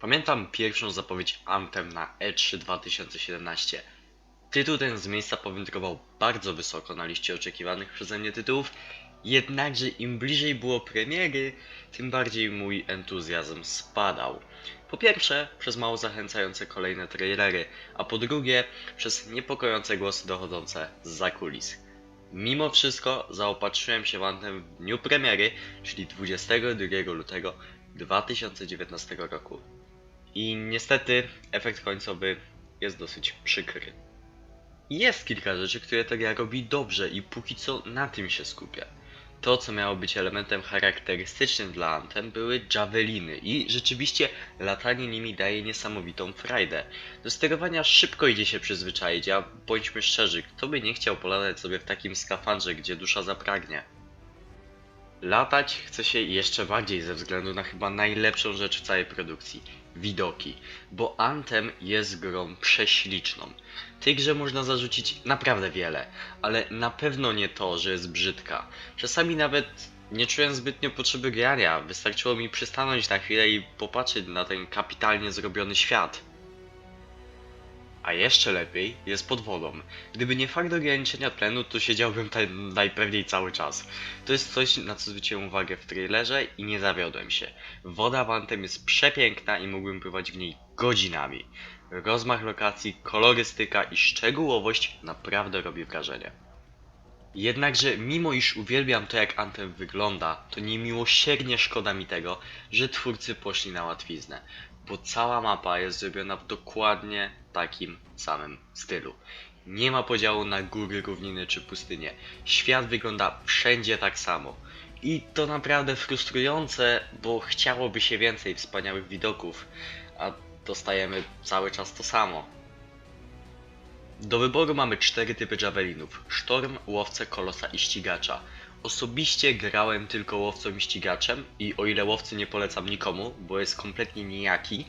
Pamiętam pierwszą zapowiedź Anthem na E E3 2017. Tytuł ten z miejsca powędrował bardzo wysoko na liście oczekiwanych przeze mnie tytułów, jednakże im bliżej było premiery, tym bardziej mój entuzjazm spadał. Po pierwsze, przez mało zachęcające kolejne trailery, a po drugie, przez niepokojące głosy dochodzące z zakulis. Mimo wszystko zaopatrzyłem się w Anthem w dniu premiery, czyli 22 lutego 2019 roku. I niestety efekt końcowy jest dosyć przykry. Jest kilka rzeczy, które ta gra robi dobrze i póki co na tym się skupię. To, co miało być elementem charakterystycznym dla Anthem, były javeliny i rzeczywiście latanie nimi daje niesamowitą frajdę. Do sterowania szybko idzie się przyzwyczaić, a bądźmy szczerzy, kto by nie chciał polatać sobie w takim skafandrze, gdzie dusza zapragnie. Latać chce się jeszcze bardziej ze względu na chyba najlepszą rzecz w całej produkcji widoki, bo Anthem jest grą prześliczną. Tej grze można zarzucić naprawdę wiele, ale na pewno nie to, że jest brzydka. Czasami nawet nie czułem zbytnio potrzeby grania, wystarczyło mi przystanąć na chwilę i popatrzeć na ten kapitalnie zrobiony świat. A jeszcze lepiej jest pod wodą. Gdyby nie fakt ograniczenia tlenu, to siedziałbym tam najpewniej cały czas. To jest coś, na co zwróciłem uwagę w trailerze i nie zawiodłem się. Woda w Anthem jest przepiękna i mógłbym pływać w niej godzinami. Rozmach lokacji, kolorystyka i szczegółowość naprawdę robi wrażenie. Jednakże mimo iż uwielbiam to jak Anthem wygląda, to niemiłosiernie szkoda mi tego, że twórcy poszli na łatwiznę, bo cała mapa jest zrobiona w dokładnie takim samym stylu. Nie ma podziału na góry, równiny czy pustynie. Świat wygląda wszędzie tak samo. I to naprawdę frustrujące, bo chciałoby się więcej wspaniałych widoków, a dostajemy cały czas to samo. Do wyboru mamy cztery typy javelinów: sztorm, łowcę, kolosa i ścigacza. Osobiście grałem tylko łowcą i ścigaczem i o ile łowcy nie polecam nikomu, bo jest kompletnie nijaki,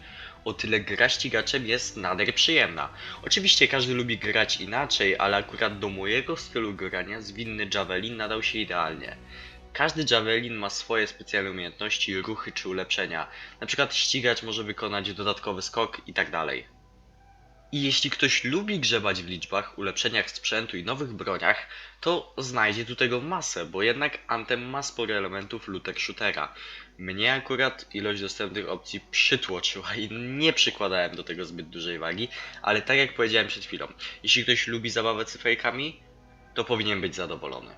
o tyle gra ścigaczem jest nader przyjemna. Oczywiście każdy lubi grać inaczej, ale akurat do mojego stylu grania zwinny javelin nadał się idealnie. Każdy javelin ma swoje specjalne umiejętności, ruchy czy ulepszenia. Na przykład ścigacz może wykonać dodatkowy skok i tak dalej. I jeśli ktoś lubi grzebać w liczbach, ulepszeniach sprzętu i nowych broniach, to znajdzie tu tego masę, bo jednak Anthem ma sporo elementów looter shootera. Mnie akurat ilość dostępnych opcji przytłoczyła i nie przykładałem do tego zbyt dużej wagi, ale tak jak powiedziałem przed chwilą, jeśli ktoś lubi zabawę cyferkami, to powinien być zadowolony.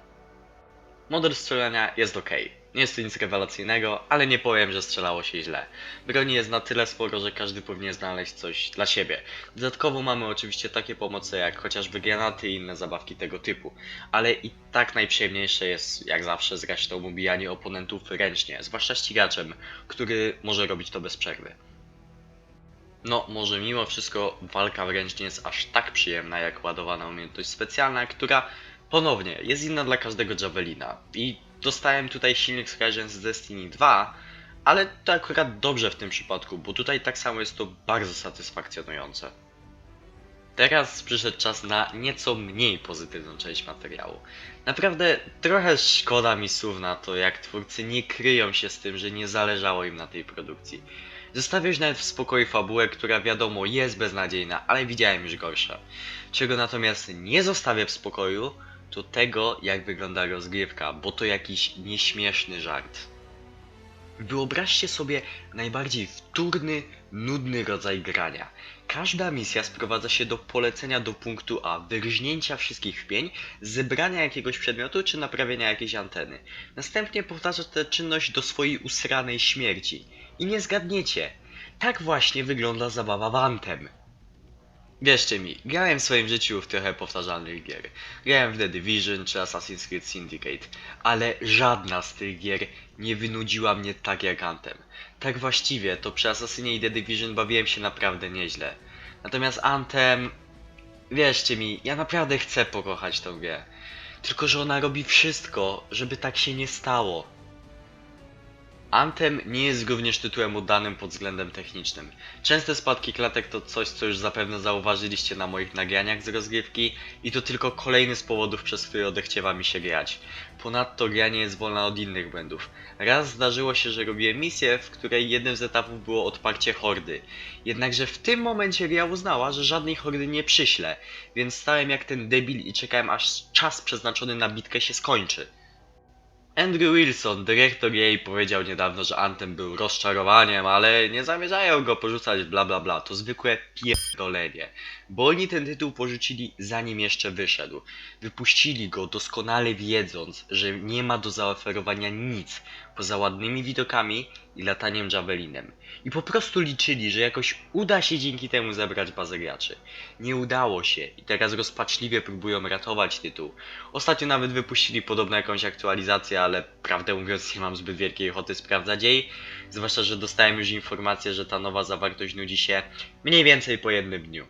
Model strzelania jest ok. Nie jest to nic rewelacyjnego, ale nie powiem, że strzelało się źle. Broni jest na tyle sporo, że każdy powinien znaleźć coś dla siebie. Dodatkowo mamy oczywiście takie pomoce jak chociażby granaty i inne zabawki tego typu. Ale i tak najprzyjemniejsze jest, jak zawsze zresztą, ubijanie oponentów ręcznie, zwłaszcza ścigaczem, który może robić to bez przerwy. No, może mimo wszystko walka wręcz nie jest aż tak przyjemna jak ładowana umiejętność specjalna, która ponownie jest inna dla każdego Javelina. I dostałem tutaj silnik skojarzeń z Destiny 2, ale to akurat dobrze w tym przypadku, bo tutaj tak samo jest to bardzo satysfakcjonujące. Teraz przyszedł czas na nieco mniej pozytywną część materiału. Naprawdę trochę szkoda mi słów na to, jak twórcy nie kryją się z tym, że nie zależało im na tej produkcji. Zostawię już nawet w spokoju fabułę, która wiadomo jest beznadziejna, ale widziałem już gorsze. Czego natomiast nie zostawię w spokoju, to tego, jak wygląda rozgrywka, bo to jakiś nieśmieszny żart. Wyobraźcie sobie najbardziej wtórny, nudny rodzaj grania. Każda misja sprowadza się do polecenia do punktu A, wyrżnięcia wszystkich wpień, zebrania jakiegoś przedmiotu czy naprawienia jakiejś anteny. Następnie powtarza tę czynność do swojej usranej śmierci. I nie zgadniecie, tak właśnie wygląda zabawa w Anthem. Wierzcie mi, grałem w swoim życiu w trochę powtarzalnych gier. Grałem w The Division czy Assassin's Creed Syndicate, ale żadna z tych gier nie wynudziła mnie tak jak Anthem. Tak właściwie, to przy Assassinie i The Division bawiłem się naprawdę nieźle. Natomiast Anthem... Wierzcie mi, ja naprawdę chcę pokochać tą grę. Tylko, że ona robi wszystko, żeby tak się nie stało. Anthem nie jest również tytułem udanym pod względem technicznym. Częste spadki klatek to coś, co już zapewne zauważyliście na moich nagraniach z rozgrywki i to tylko kolejny z powodów, przez który odechciewa mi się grać. Ponadto gra nie jest wolna od innych błędów. Raz zdarzyło się, że robiłem misję, w której jednym z etapów było odparcie hordy. Jednakże w tym momencie gra uznała, że żadnej hordy nie przyśle, więc stałem jak ten debil i czekałem aż czas przeznaczony na bitkę się skończy. Andrew Wilson, dyrektor jej, powiedział niedawno, że Anthem był rozczarowaniem, ale nie zamierzają go porzucać bla bla bla. To zwykłe pierdolenie. Bo oni ten tytuł porzucili zanim jeszcze wyszedł. Wypuścili go doskonale wiedząc, że nie ma do zaoferowania nic poza ładnymi widokami i lataniem javelinem. I po prostu liczyli, że jakoś uda się dzięki temu zebrać bazę graczy. Nie udało się i teraz rozpaczliwie próbują ratować tytuł. Ostatnio nawet wypuścili podobno jakąś aktualizację, ale prawdę mówiąc nie mam zbyt wielkiej ochoty sprawdzać jej. Zwłaszcza, że dostałem już informację, że ta nowa zawartość nudzi się mniej więcej po jednym dniu.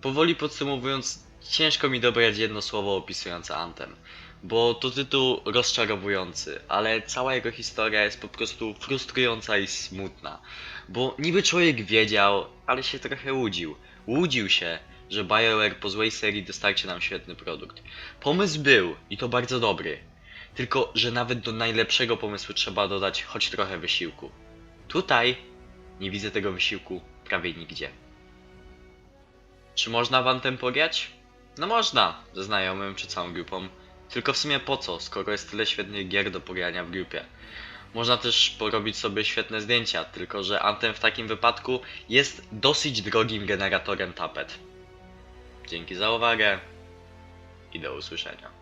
Powoli podsumowując, ciężko mi dobrać jedno słowo opisujące Anthem. Bo to tytuł rozczarowujący, ale cała jego historia jest po prostu frustrująca i smutna. Bo niby człowiek wiedział, ale się trochę łudził. Łudził się, że BioWare po złej serii dostarczy nam świetny produkt. Pomysł był i to bardzo dobry. Tylko, że nawet do najlepszego pomysłu trzeba dodać choć trochę wysiłku. Tutaj nie widzę tego wysiłku prawie nigdzie. Czy można w Anthem pograć? No można, ze znajomym czy całą grupą. Tylko w sumie po co, skoro jest tyle świetnych gier do pogrania w grupie. Można też porobić sobie świetne zdjęcia, tylko że Anthem w takim wypadku jest dosyć drogim generatorem tapet. Dzięki za uwagę i do usłyszenia.